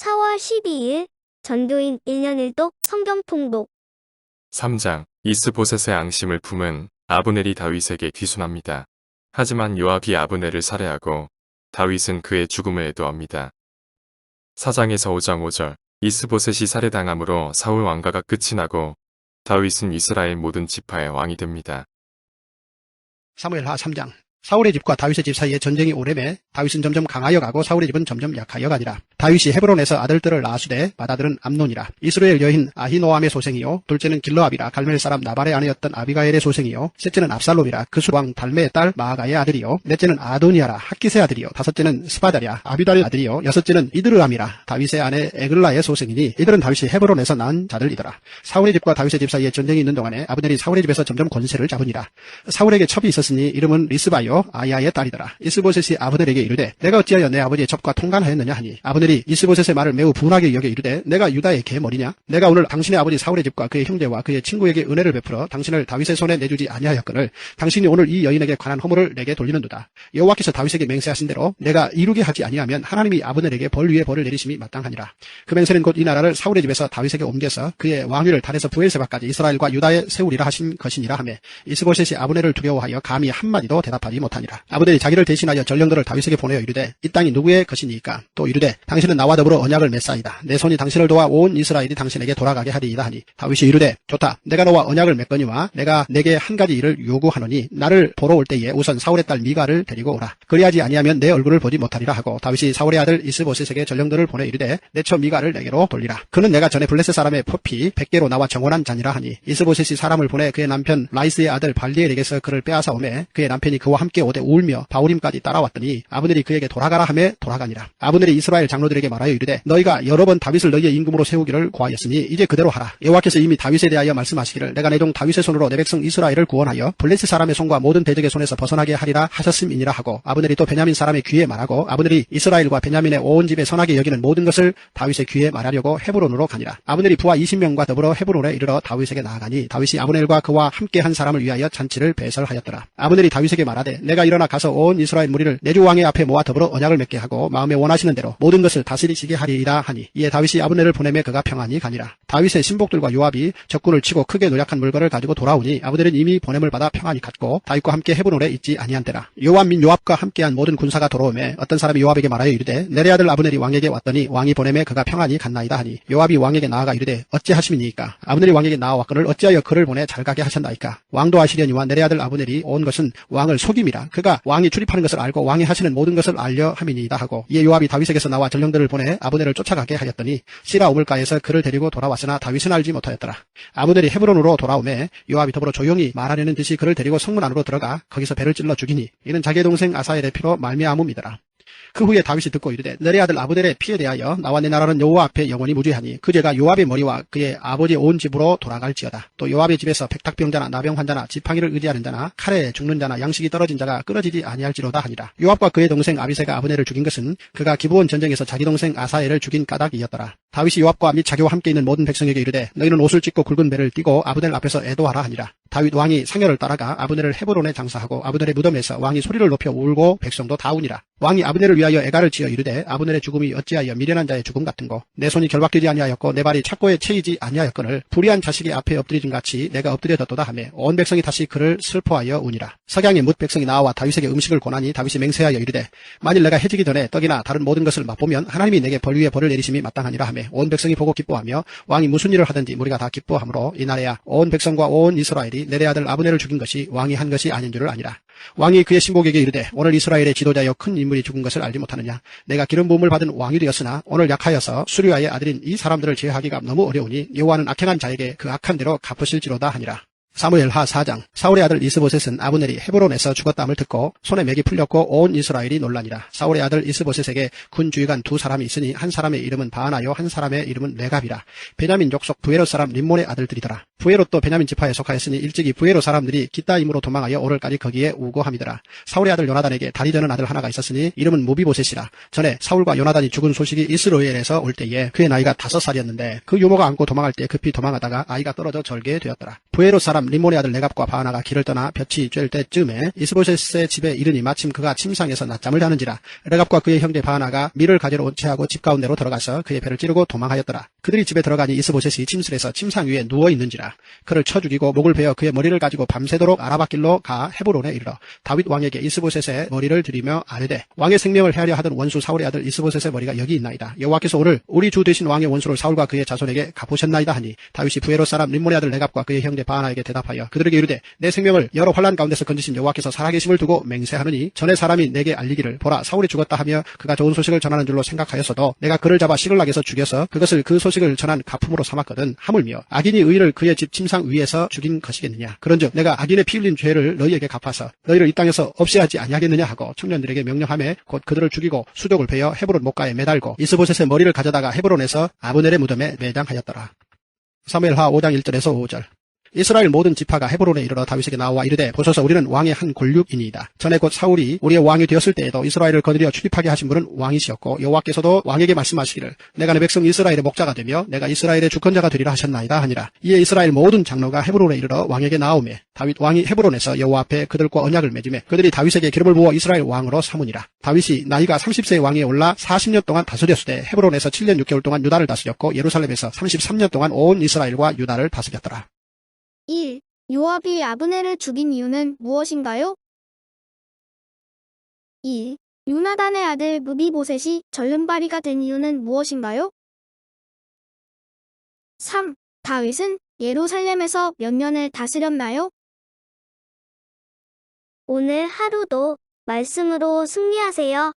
4월 12일 전교인 1년 1독 성경 통독 3장 이스보셋의 앙심을 품은 아브넬이 다윗에게 귀순합니다. 하지만 요압이 아브넬을 살해하고 다윗은 그의 죽음을 애도합니다. 4장에서 5장 5절 이스보셋이 살해당함으로 사울 왕가가 끝이 나고 다윗은 이스라엘 모든 지파의 왕이 됩니다. 사무엘하 3장 사울의 집과 다윗의 집 사이에 전쟁이 오래매 다윗은 점점 강하여 가고 사울의 집은 점점 약하여 가니라. 다윗이 헤브론에서 아들들을 낳았으되 맏아들은 암논이라. 이스라엘 여인 아히노암의 소생이요. 둘째는 길러압이라. 갈멜 사람 나발의 아내였던 아비가엘의 소생이요. 셋째는 압살롬이라. 그수왕 달메의 딸 마아가의 아들이요. 넷째는 아도니아라. 학기스의 아들이요. 다섯째는 스바다랴. 아비달의 아들이요. 여섯째는 이드르암이라. 다윗의 아내 에글라의 소생이니 이들은 다윗이 헤브론에서 낳은 자들이더라. 사울의 집과 다윗의 집 사이에 전쟁이 있는 동안에 아브넬이 사울의 집에서 점점 권세를 잡으니라. 사울에게 첩이 있었으니 이름은 리스바요 아야의 딸이더라. 이스보셋이 아브넬에게 이르되 내가 어찌하여 내 아버지의 첩과 통관하였느냐 하니 아브넬이 이스보셋의 말을 매우 분하게 여겨 이르되 내가 유다의 개머리냐 내가 오늘 당신의 아버지 사울의 집과 그의 형제와 그의 친구에게 은혜를 베풀어 당신을 다윗의 손에 내주지 아니하였거늘 당신이 오늘 이 여인에게 관한 허물을 내게 돌리는도다. 여호와께서 다윗에게 맹세하신 대로 내가 이루게 하지 아니하면 하나님이 아브넬에게 벌 위에 벌을 내리심이 마땅하니라. 그 맹세는 곧 이 나라를 사울의 집에서 다윗에게 옮겨서 그의 왕위를 달에서 부엘세바까지 이스라엘과 유다에 세우리라 하신 것이니라 하매 이스보셋이 아브넬을 두려워하여 감히 한마디도 대답하지 못하니라. 아브넬이 자기를 대신하여 전령들을 다윗에게 보내어 이르되 이 땅이 누구의 것이니까 또 이르되 당신은 나와 더불어 언약을 맺사이다. 내 손이 당신을 도와 온 이스라엘이 당신에게 돌아가게 하리이다 하니 다윗이 이르되 좋다. 내가 너와 언약을 맺거니와 내가 내게 한 가지 일을 요구하노니 나를 보러 올 때에 우선 사울의 딸 미가를 데리고 오라. 그리하지 아니하면 내 얼굴을 보지 못하리라 하고 다윗이 사울의 아들 이스보셋에게 전령들을 보내 이르되 내처 미가를 내게로 돌리라. 그는 내가 전에 블레셋 사람의 포피 100개로 나와 정원한 자니라 하니 이스보셋이 사람을 보내 그의 남편 라이스의 아들 발리엘에게서 그를 빼앗아 오매 그의 남편이 그와 함께 오되 울며 바울임까지 따라왔더니 아브넬이 그에게 돌아가라 하매 돌아가니라. 아브넬이 이스라엘 장로들에게 말하여 이르되 너희가 여러 번 다윗을 너희의 임금으로 세우기를 고하였으니 이제 그대로 하라. 여호와께서 이미 다윗에 대하여 말씀하시기를 내가 내 종 다윗의 손으로 내 백성 이스라엘을 구원하여 블레셋 사람의 손과 모든 대적의 손에서 벗어나게 하리라 하셨음이니라 하고 아브넬이 또 베냐민 사람의 귀에 말하고 아브넬이 이스라엘과 베냐민의 온 집에 선하게 여기는 모든 것을 다윗의 귀에 말하려고 헤브론으로 가니라. 아브넬이 부하 20명과 더불어 헤브론에 이르러 다윗에게 나아가니 다윗이 아브넬과 그와 함께 한 사람을 위하여 잔치를 배설하였더라. 아브넬이 다윗에게 말하되 내가 일어나 가서 온 이스라엘 무리를 내주 왕의 앞에 모아 더불어 언약을 맺게 하고 마음에 원하시는 대로 모든 것을 다스리시게 하리이다 하니 이에 다윗이 아브넬을 보내매 그가 평안히 가니라. 다윗의 신복들과 요압이 적군을 치고 크게 노력한 물건을 가지고 돌아오니 아브넬은 이미 보냄을 받아 평안히 갔고 다윗과 함께 헤브론에 있지 아니한 때라. 요압 민 요압과 함께한 모든 군사가 돌아오매 어떤 사람이 요압에게 말하여 이르되 내래 아들 아브넬이 왕에게 왔더니 왕이 보냄에 그가 평안히 갔나이다 하니 요압이 왕에게 나아가 이르되 어찌 하심이니까? 아브넬이 왕에게 나아왔거늘 어찌하여 그를 보내 잘 가게 하셨나이까? 왕도 아시려니와 내래 아들 아브넬이 온 것은 왕을 속임이라. 그가 왕이 출입하는 것을 알고 왕이 하시는 모든 것을 알려 함이니이다 하고 이에 요압이 다윗에게서 나와 전령들을 보내 아브넬을 쫓아가게 하였더니 시라 우물가에서 그를 데리고 돌아왔 으나 다윗은 알지 못하였더라. 아브넬이 헤브론으로 돌아오매 요압이 더불어 조용히 말하려는 듯이 그를 데리고 성문 안으로 들어가 거기서 배를 찔러 죽이니 이는 자기의 동생 아사엘의 피로 말미암음이더라 그 후에 다윗이 듣고 이르되 내래 아들 아브넬의 피에 대하여 나와 내 나라는 여호와 앞에 영원히 무죄하니 그 죄가 요압의 머리와 그의 아버지의 온 집으로 돌아갈지어다. 또 요압의 집에서 백탁병자나 나병 환자나 지팡이를 의지하는 자나 칼에 죽는 자나 양식이 떨어진 자가 끊어지지 아니할지로다 하니라. 요압과 그의 동생 아비세가 아브넬을 죽인 것은 그가 기브온 전쟁에서 자기 동생 아사엘을 죽인 까닭이었더라. 다윗이 요압과 및 자기와 함께 있는 모든 백성에게 이르되 너희는 옷을 찢고 굵은 배를 띠고 아브넬 앞에서 애도하라 하니라. 다윗 왕이 상여를 따라가 아브넬을 헤브론에 장사하고 아브넬의 무덤에서 왕이 소리를 높여 울고 백성도 다 우니라. 왕이 아브넬 을 위하여 애가를 지어 이르되 아브넬의 죽음이 어찌하여 미련한 자의 죽음 같은고 내 손이 결박되지 아니하였고 내 발이 착고에 채이지 아니하였거늘 불의한 자식이 앞에 엎드리진 같이 내가 엎드려졌도다 하며 온 백성이 다시 그를 슬퍼하여 우니라. 석양의 뭇 백성이 나와 다윗에게 음식을 권하니 다윗이 맹세하여 이르되 만일 내가 해지기 전에 떡이나 다른 모든 것을 맛보면 하나님이 내게 벌 위에 벌을 내리심이 마땅하니라 하며 온 백성이 보고 기뻐하며 왕이 무슨 일을 하든지 우리가 다 기뻐하므로 이날에야 온 백성과 온 이스라엘이 내래 아들 아브넬을 죽인 것이 왕이 한 것이 아닌 줄을 아니라 왕이 그의 신복에게 이르되 오늘 이스라엘의 지도자여 큰 인물이 죽은 것을 알지 못하느냐? 내가 기름 부음을 받은 왕이 되었으나 오늘 약하여서 수리아의 아들인 이 사람들을 제하기가 너무 어려우니 여호와는 악행한 자에게 그 악한 대로 갚으실지로다 하니라 사무엘 하 4장 사울의 아들 이스보셋은 아브넬이 헤브론에서 죽었다함을 듣고 손에 맥이 풀렸고 온 이스라엘이 논란이라. 사울의 아들 이스보셋에게 군 주의관 두 사람이 있으니 한 사람의 이름은 바하나요 한 사람의 이름은 레갑이라. 베냐민 족속 부에롯 사람 림몬의 아들들이더라. 부에롯도 베냐민 지파에 속하였으니 일찍이 부에롯 사람들이 기따임으로 도망하여 오늘까지 거기에 우고함이더라. 사울의 아들 요나단에게 다리 되는 아들 하나가 있었으니 이름은 무비보셋이라. 전에 사울과 요나단이 죽은 소식이 이스로엘에서 올 때에 그의 나이가 다섯 살이었는데 그 유모가 안고 도망할 때 급히 도망하다가 아이가 떨어져 절게 되었더라 부에로 사람 림몬의 아들 레갑과 바하나가 길을 떠나 볕이 쬐을 때쯤에 이스보셋의 집에 이르니 마침 그가 침상에서 낮잠을 자는지라 레갑과 그의 형제 바하나가 밀을 가지러 온 채하고 집 가운데로 들어가서 그의 배를 찌르고 도망하였더라. 그들이 집에 들어가니 이스보셋이 침실에서 침상 위에 누워 있는지라 그를 쳐 죽이고 목을 베어 그의 머리를 가지고 밤새도록 아라바길로 가 헤브론에 이르러 다윗 왕에게 이스보셋의 머리를 드리며 아뢰되 왕의 생명을 헤아려 하던 원수 사울의 아들 이스보셋의 머리가 여기 있나이다. 여호와께서 오늘 우리 주 되신 왕의 원수를 사울과 그의 자손에게 갚으셨나이다 하니 다윗이 부에로 사람 림몬의 아들 레갑과 그의 형제 바하나에게 대답하여 그들에게 이르되 내 생명을 여러 환란 가운데서 건지신 여호와께서 살아계심을 두고 맹세하느니 전에 사람이 내게 알리기를 보라 사울이 죽었다 하며 그가 좋은 소식을 전하는 줄로 생각하였어도 내가 그를 잡아 시글락에서 죽여서 그것을 그 소식 을 전한 가품으로 삼았거든. 하물며 악인이 의를 그의 집 침상 위에서 죽인 것이겠느냐. 그런즉 내가 악인의 피 흘린 죄를 너희에게 갚아서 너희를 이 땅에서 없애하지 아니하겠느냐 하고 청년들에게 명령하며 곧 그들을 죽이고 수족을 베어 헤브론 목가에 매달고 이스보셋의 머리를 가져다가 헤브론에서 아브넬의 무덤에 매장하였더라. 사무엘하 5장 1절에서 5절 이스라엘 모든 지파가 헤브론에 이르러 다윗에게 나와 이르되 보소서 우리는 왕의 한 골육이니이다. 전에 곧 사울이 우리의 왕이 되었을 때에도 이스라엘을 거느려 출입하게 하신 분은 왕이시었고 여호와께서도 왕에게 말씀하시기를 내가 내 백성 이스라엘의 목자가 되며 내가 이스라엘의 주권자가 되리라 하셨나이다 하니라. 이에 이스라엘 모든 장로가 헤브론에 이르러 왕에게 나오매 다윗 왕이 헤브론에서 여호와 앞에 그들과 언약을 맺음에 그들이 다윗에게 기름을 부어 이스라엘 왕으로 삼으니라. 다윗이 나이가 30세의 왕에 올라 40년 동안 다스렸으되 헤브론에서 7년 6개월 동안 유다를 다스렸고 예루살렘에서 33년 동안 온 이스라엘과 유다를 다스렸더라. 1. 요압이 아브넬을 죽인 이유는 무엇인가요? 2. 유나단의 아들 무비보셋이 절름발이가 된 이유는 무엇인가요? 3. 다윗은 예루살렘에서 몇 년을 다스렸나요? 오늘 하루도 말씀으로 승리하세요.